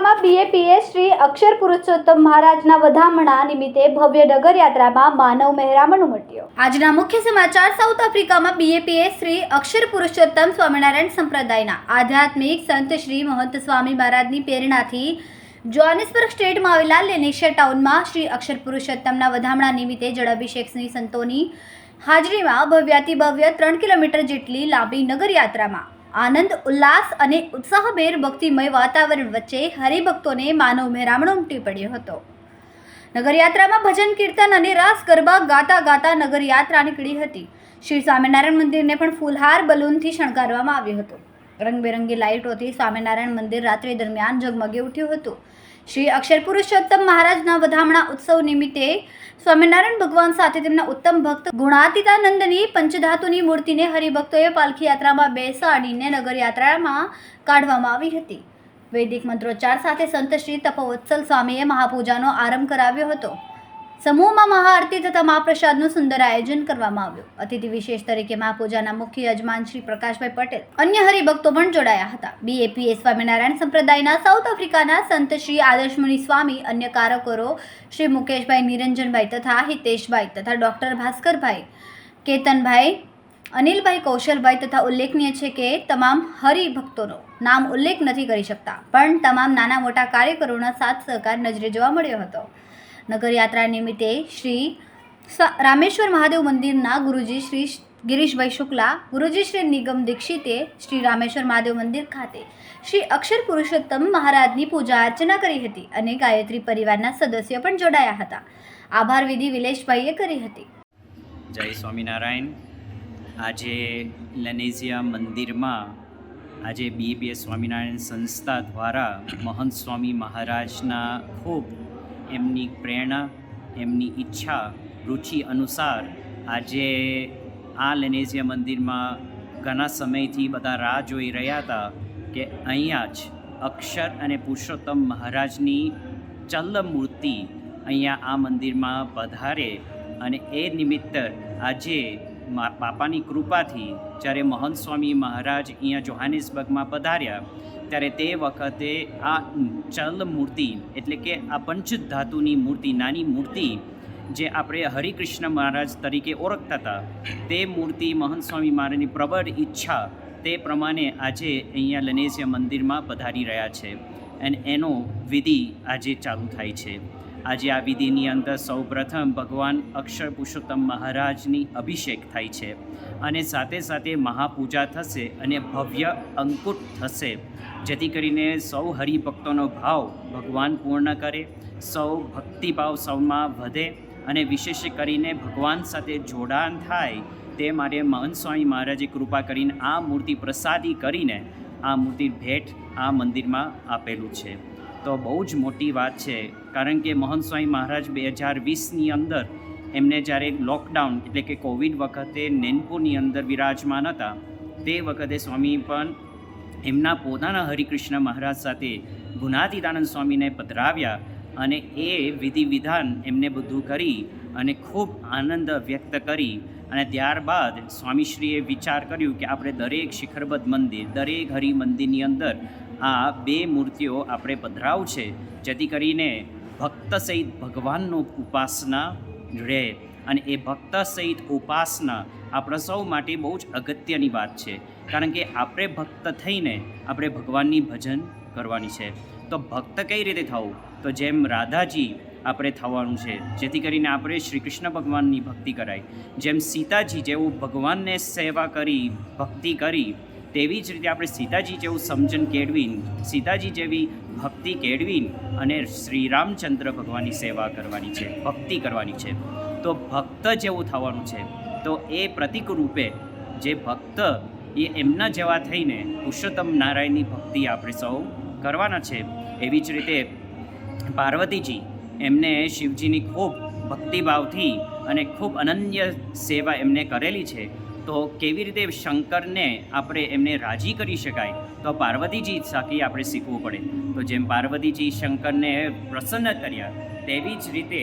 આફ્રિકામાં બીએપીએ શ્રી અક્ષર પુરુષોત્તમ મહારાજના વધામણા નિમિત્તે ભવ્ય નગર યાત્રામાં માનવ મહેરામણ ઉમટ્યો. આજના મુખ્ય સમાચાર સાઉથ આફ્રિકામાં બીએપીએ શ્રી અક્ષર પુરુષોત્તમ સ્વામિનારાયણ સંપ્રદાયના આધ્યાત્મિક સંત શ્રી મહંત સ્વામી મહારાજની પ્રેરણાથી જોહાનિસબર્ગ સ્ટેટમાં આવેલા લેનેશિયા ટાઉનમાં શ્રી અક્ષર પુરુષોત્તમના વધામણા નિમિત્તે જળાભિષેકની સંતોની હાજરીમાં ભવ્યાતિ ભવ્ય ત્રણ કિલોમીટર જેટલી લાંબી નગર યાત્રામાં આનંદ, ઉલ્લાસ અને ઉત્સાહભેર ભક્તિમય વાતાવરણ વચ્ચે હરિભક્તોને માનવ મહેરામણ ઉમટી પડ્યો હતો. નગરયાત્રામાં ભજન, કીર્તન અને રાસ ગરબા ગાતા ગાતા નગરયાત્રા નીકળી હતી. શ્રી સ્વામિનારાયણ મંદિરને પણ ફૂલહાર બલૂનથી શણગારવામાં આવ્યું હતું. રંગબેરંગી લાઇટોથી સ્વામિનારાયણ મંદિર રાત્રિ દરમિયાન ઝગમગી ઉઠ્યું હતું. શ્રી અક્ષર પુરુષોત્તમ મહારાજના વધામણા ઉત્સવ નિમિત્તે સ્વામિનારાયણ ભગવાન સાથે તેમના ઉત્તમ ભક્ત ગુણાતીતાનંદની પંચધાતુની મૂર્તિને હરિભક્તોએ પાલખી યાત્રામાં બેસાડીને નગરયાત્રામાં કાઢવામાં આવી હતી. વૈદિક મંત્રોચ્ચાર સાથે સંત શ્રી તપોવત્સલ સ્વામીએ મહાપૂજાનો આરંભ કરાવ્યો હતો. સમૂહમાં મહાઆરતી તથા મહાપ્રસાદનું સુંદર આયોજન કરવામાં આવ્યું. અતિથિ વિશેષ તરીકે મહાપૂજાના મુખ્ય યજમાન શ્રી પ્રકાશભાઈ પટેલ, અન્ય હરિભક્તો પણ જોડાયા હતા. બીએપીએ સ્વામિનારાયણ સંપ્રદાયના સાઉથ આફ્રિકાના સંત શ્રી આદર્શમુનિ સ્વામી, અન્ય કારકરો શ્રી મુકેશભાઈ નિરંજનભાઈ તથા હિતેશભાઈ તથા ડૉક્ટર ભાસ્કરભાઈ, કેતનભાઈ, અનિલભાઈ કૌશલભાઈ તથા ઉલ્લેખનીય છે કે તમામ હરિભક્તોનો નામ ઉલ્લેખ નથી કરી શકતા, પણ તમામ નાના મોટા કાર્યકરોના સાથ સહકાર નજરે જોવા મળ્યો હતો. નગરયાત્રા નિમિત્તે શ્રી રામેશ્વર મહાદેવ મંદિરના ગુરુજી શ્રી ગિરીશભાઈ શુક્લા, ગુરુજી શ્રી નિગમ દીક્ષિતે શ્રી રામેશ્વર મહાદેવ મંદિર ખાતે શ્રી અક્ષર પુરુષોત્તમ મહારાજની પૂજા અર્ચના કરી હતી અને ગાયત્રી પરિવારના સદસ્યો પણ જોડાયા હતા. આભાર વિધિ વિલેશભાઈએ કરી હતી. જય સ્વામિનારાયણ. આજે લનેઝિયા મંદિરમાં આજે બીબીએ સ્વામિનારાયણ સંસ્થા દ્વારા મહંત સ્વામી મહારાજના ખૂબ એમની પ્રેરણા, એમની ઈચ્છા, રુચિ અનુસાર આજે આ લેનેઝિયા મંદિરમાં ઘણા સમયથી બધા રાહ જોઈ રહ્યા હતા કે અહીંયા જ અક્ષર અને પુરુષોત્તમ મહારાજની ચલ મૂર્તિ અહીંયા આ મંદિરમાં પધારે અને એ નિમિત્ત આજે બાપાની કૃપાથી જ્યારે મહંત સ્વામી મહારાજ અહીંયા જોહાનિસબર્ગમાં પધાર્યા, ત્યારે તે વખતે આ ચલ મૂર્તિ, એટલે કે આ પંચધાતુની મૂર્તિ, નાની મૂર્તિ, જે આપણે હરિકૃષ્ણ મહારાજ તરીકે ઓળખતા હતા, તે મૂર્તિ મહંત સ્વામી મહારાજની પ્રબળ ઈચ્છા તે પ્રમાણે આજે અહીંયા લનેસિયા મંદિરમાં પધારી રહ્યા છે. અને એનો વિધિ આજે ચાલુ થાય છે. આજે આ વિધિની અંદર સૌપ્રથમ ભગવાન અક્ષર પુરુષોત્તમ મહારાજની અભિષેક થાય છે અને સાથે સાથે મહાપૂજા થશે અને ભવ્ય અંકુટ થશે, જેથી કરીને સૌ હરિભક્તોનો ભાવ ભગવાન પૂર્ણ કરે, સૌ ભક્તિભાવ સૌમાં વધે અને વિશેષ કરીને ભગવાન સાથે જોડાણ થાય તે માટે મહંત સ્વામી મહારાજે કૃપા કરીને આ મૂર્તિ પ્રસાદી કરીને આ મૂર્તિ ભેટ આ મંદિરમાં આપેલું છે. તો બહુ જ મોટી વાત છે. કારણ કે મહંત સ્વામી મહારાજ બે હજાર વીસની અંદર એમને જ્યારે લોકડાઉન એટલે કે કોવિડ વખતે નેનપુરની અંદર વિરાજમાન હતા, તે વખતે સ્વામી પણ એમના પોતાના હરિકૃષ્ણ મહારાજ સાથે ગુણાતીતાનંદ સ્વામીને પધરાવ્યા અને એ વિધિ વિધાન એમને બધું કરી અને ખૂબ આનંદ વ્યક્ત કરી અને ત્યારબાદ સ્વામીશ્રીએ વિચાર કર્યું કે આપણે દરેક શિખરબદ્ધ મંદિર, દરેક હરિ મંદિરની અંદર આ બે મૂર્તિઓ આપણે પધરાવ છે, જેથી કરીને ભક્ત સહિત ભગવાનનો ઉપાસના રહે. અને એ ભક્ત સહિત ઉપાસના આપણા સૌ માટે બહુ જ અગત્યની વાત છે, કારણ કે આપણે ભક્ત થઈને આપણે ભગવાનની ભજન કરવાની છે. તો ભક્ત કઈ રીતે થવું? તો જેમ રાધાજી આપણે થવાનું છે, જેથી કરીને આપણે શ્રી કૃષ્ણ ભગવાનની ભક્તિ કરાય. જેમ સીતાજી જેવું ભગવાનને સેવા કરી, ભક્તિ કરી તેવી જ રીતે આપણે સીતાજી જેવું સમજણ કેળવીને, સીતાજી જેવી ભક્તિ કેળવીને અને શ્રી રામચંદ્ર ભગવાનની સેવા કરવાની છે, ભક્તિ કરવાની છે. તો ભક્ત જેવું થવાનું છે. તો એ પ્રતિક રૂપે જે ભક્ત એ એમના જેવા થઈને પુરુષોત્તમ નારાયણની ભક્તિ આપણે સૌ કરવાના છે. એવી જ રીતે પાર્વતીજી એમને શિવજીની ખૂબ ભક્તિભાવથી અને ખૂબ અનન્ય સેવા એમને કરેલી છે. તો કેવી રીતે શંકરને આપણે એમને રાજી કરી શકાય? તો પાર્વતીજી સાથે આપણે શીખવું પડે. તો જેમ પાર્વતીજી શંકરને પ્રસન્ન કર્યા, તેવી જ રીતે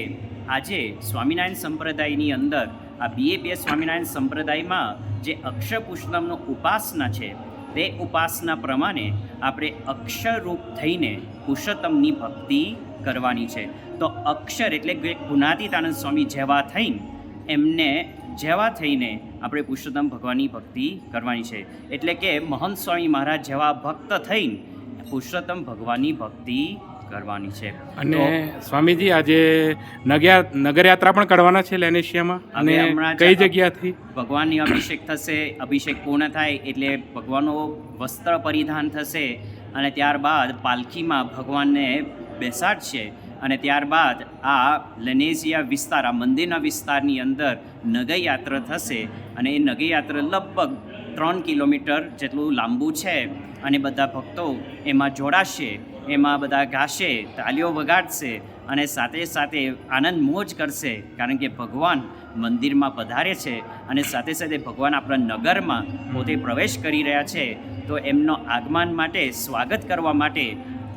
આજે સ્વામિનારાયણ સંપ્રદાયની અંદર, આ બીએ બીએપીએસ સ્વામિનારાયણ સંપ્રદાયમાં જે અક્ષપુષ્ણમનો ઉપાસના છે, તે ઉપાસના પ્રમાણે આપણે અક્ષરરૂપ થઈને પુરુષોત્તમની ભક્તિ કરવાની છે. તો અક્ષર એટલે ગુણાતીતાનંદ સ્વામી જેવા થઈને, એમને જેવા થઈને આપણે પુરુષોત્તમ ભગવાનની ભક્તિ કરવાની છે. એટલે કે મહંત સ્વામી મહારાજ જેવા ભક્ત થઈને પુરુષોત્તમ ભગવાનની ભક્તિ કરવાની છે. અને સ્વામીજી આજે નગર નગરયાત્રા પણ કરવાના છે લેનેશિયામાં. અને કઈ જગ્યાથી? ભગવાનની અભિષેક થશે અભિષેક પૂર્ણ થાય એટલે ભગવાનનો વસ્ત્ર પરિધાન થશે અને ત્યારબાદ પાલખીમાં ભગવાનને બેસાડશે અને ત્યારબાદ આ લનેઝિયા વિસ્તાર આ મંદિરના વિસ્તારની અંદર નગરયાત્રા થશે અને એ નગરયાત્રા લગભગ ત્રણ કિલોમીટર જેટલું લાંબુ છે. અને બધા ભક્તો એમાં જોડાશે એમાં બધા ગાશે તાલીઓ વગાડશે અને સાથે સાથે આનંદ મોજ કરશે. કારણ કે ભગવાન મંદિરમાં પધારે છે અને સાથે સાથે ભગવાન આપણા નગરમાં પોતે પ્રવેશ કરી રહ્યા છે. તો એમનો આગમન માટે સ્વાગત કરવા માટે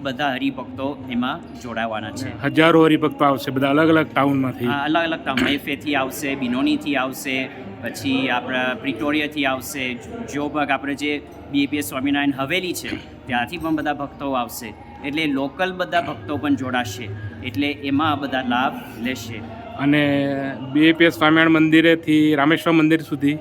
બધા હરિભક્તો એમાં જોડાવાના છે. હજારો હરિભક્તો આવશે બધા અલગ અલગ ટાઉનમાંથી અલગ અલગ ટાઉન મેફેથી આવશે બિનોનીથી આવશે પછી આપણા પ્રિટોરિયાથી આવશે જોબગ આપણે જે બીએપીએસ સ્વામિનારાયણ હવેલી છે ત્યાંથી પણ બધા ભક્તો આવશે. એટલે લોકલ બધા ભક્તો પણ જોડાશે. એટલે એમાં બધા લાભ લેશે. અને બીએપીએસ સ્વામિનારાયણ મંદિરેથી રામેશ્વર મંદિર સુધી?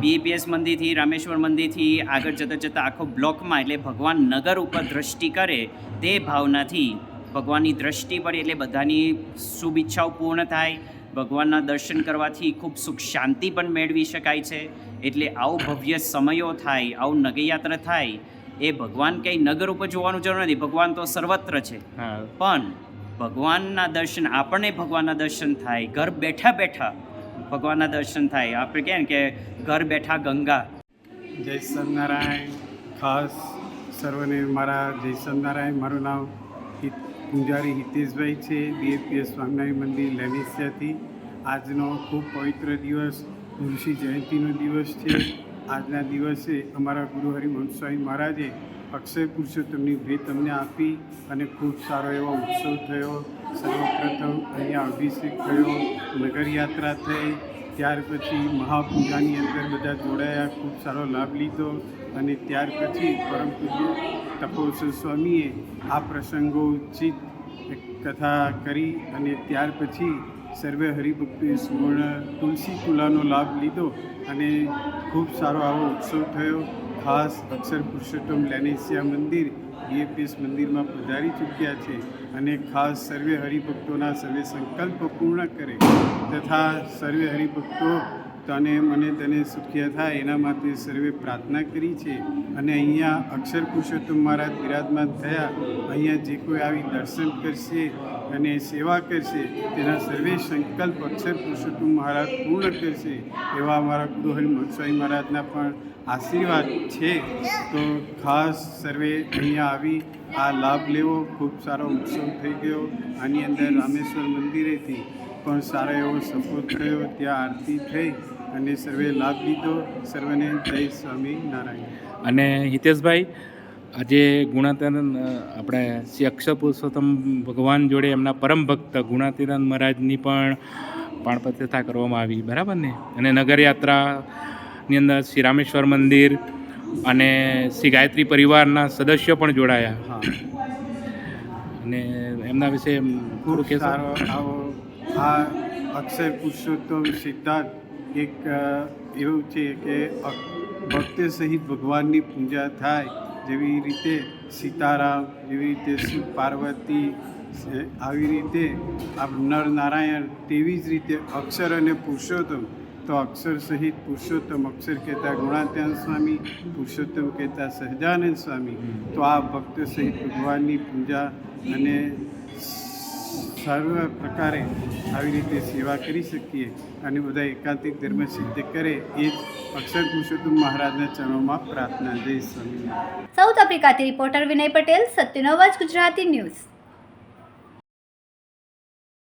બીએપીએસ મંદિરથી રામેશ્વર મંદિરથી આગળ જતાં જતાં આખો બ્લોકમાં એટલે ભગવાન નગર ઉપર દ્રષ્ટિ કરે તે ભાવનાથી ભગવાનની દ્રષ્ટિ પડે એટલે બધાની શુભ ઈચ્છાઓ પૂર્ણ થાય. ભગવાનના દર્શન કરવાથી ખૂબ સુખ શાંતિ પણ મેળવી શકાય છે. એટલે આવું ભવ્ય સમયો થાય આવું નગરયાત્રા થાય એ ભગવાન કંઈ નગર ઉપર જોવાનું જરૂર નથી. ભગવાન તો સર્વત્ર છે. હા. પણ ભગવાનના દર્શન આપણને ભગવાનના દર્શન થાય ઘર બેઠા બેઠા ભગવાનના દર્શન થાય. આપણે કહે ને કે ઘર બેઠા ગંગા. જય સત્યનારાયણ ખાસ સર્વને મારા જય સત્યનારાયણ મારું નામ પૂંજારી હિતેશભાઈ છે બીએપીએસ સ્વામિનારાયણ મંદિર લેનિસિયાથી આજનો ખૂબ પવિત્ર દિવસ, ઋષિ જયંતિનો દિવસ છે. આજના દિવસે અમારા ગુરુ હરિવંશ સ્વામી મહારાજે અક્ષય પુરુષોત્તમની ભેટ તમને આપી અને ખૂબ સારો એવો ઉત્સવ થયો. સર્વપ્રથમ અહીંયા અભિષેક થયો, નગરયાત્રા થઈ ત્યાર પછી મહાપૂજાની અંદર બધા જોડાયા, ખૂબ સારો લાભ લીધો અને ત્યાર પછી પરમ પૂજ્ય તપોવસર સ્વામીએ આ પ્રસંગોચિત એક કથા કરી અને ત્યાર પછી સર્વે હરિભક્તિ સુવર્ણ તુલસી તુલાનો લાભ લીધો અને ખૂબ સારો આવો ઉત્સવ થયો. ખાસ અક્ષર પુરુષોત્તમ લેનેસિયા મંદિર બીએપીએસ મંદિરમાં પધારી ચૂક્યા છે અને ખાસ સર્વે હરિભક્તોના સર્વે સંકલ્પ પૂર્ણ કરે તથા સર્વે હરિભક્તો તને મને તને સુખ્ય થાય એના માટે સર્વે પ્રાર્થના કરી છે. અને અહીંયા અક્ષર પુરુષોત્તમ મહારાજ બિરાજમાન થયા. અહીંયા જે કોઈ આવી દર્શન કરશે અને સેવા કરશે, તેના સર્વે સંકલ્પ અક્ષર પુરુષોત્તમ મહારાજ પૂર્ણ કરશે, એવા અમારા ગુરુહરિ હરિમહંત મહારાજના પણ આશીર્વાદ છે. તો ખાસ સર્વે અહીંયા આવી, આ લાભ લેવો. ખૂબ સારો ઉત્સવ થઈ ગયો. આની અંદર રામેશ્વર મંદિરેથી પણ સારો એવો સપોર્ટ થયો ત્યાં આરતી થઈ અને સર્વે લાભ લીધો. સર્વને જય સ્વામી નારાયણ. અને હિતેશભાઈ આજે ગુણાતીરન આપણે શ્રી અક્ષર પુરુષોત્તમ ભગવાન જોડે એમના પરમ ભક્ત ગુણાતીરન મહારાજની પણ પાણપત્યથા કરવામાં આવી. બરાબર ને? અને નગરયાત્રાની અંદર શ્રી રામેશ્વર મંદિર અને શ્રી ગાયત્રી પરિવારના સદસ્યો પણ જોડાયા. અને એમના વિશે થોડું કહેશો? સારો આવો આ અક્ષર પુરુષોત્તમ સિદ્ધાંત એક એવું છે કે ભક્ત સહિત ભગવાનની પૂજા થાય જેવી રીતે સીતારામ, જેવી રીતે શિવ પાર્વતી આવી રીતે આ નરનારાયણ તેવી જ રીતે અક્ષર અને પુરુષોત્તમ. તો અક્ષર સહિત પુરુષોત્તમ અક્ષર કહેતા ગુણાત્યાન સ્વામી, પુરુષોત્તમ કહેતા સહજાનંદ સ્વામી. તો આ ભક્ત સહિત ભગવાનની પૂજા અને સર્વ પ્રકારે આવી રીતે સેવા કરી શકીએ અને બધા એકાંતિક ધર્મ સિદ્ધ કરે એ જ અક્ષર પુરુષોત્તમ મહારાજના ચરણોમાં પ્રાર્થના જય સ્વામી સાઉથ આફ્રિકાથી રિપોર્ટર વિનય પટેલ, સત્યનો અવાજ, ગુજરાતી ન્યૂઝ.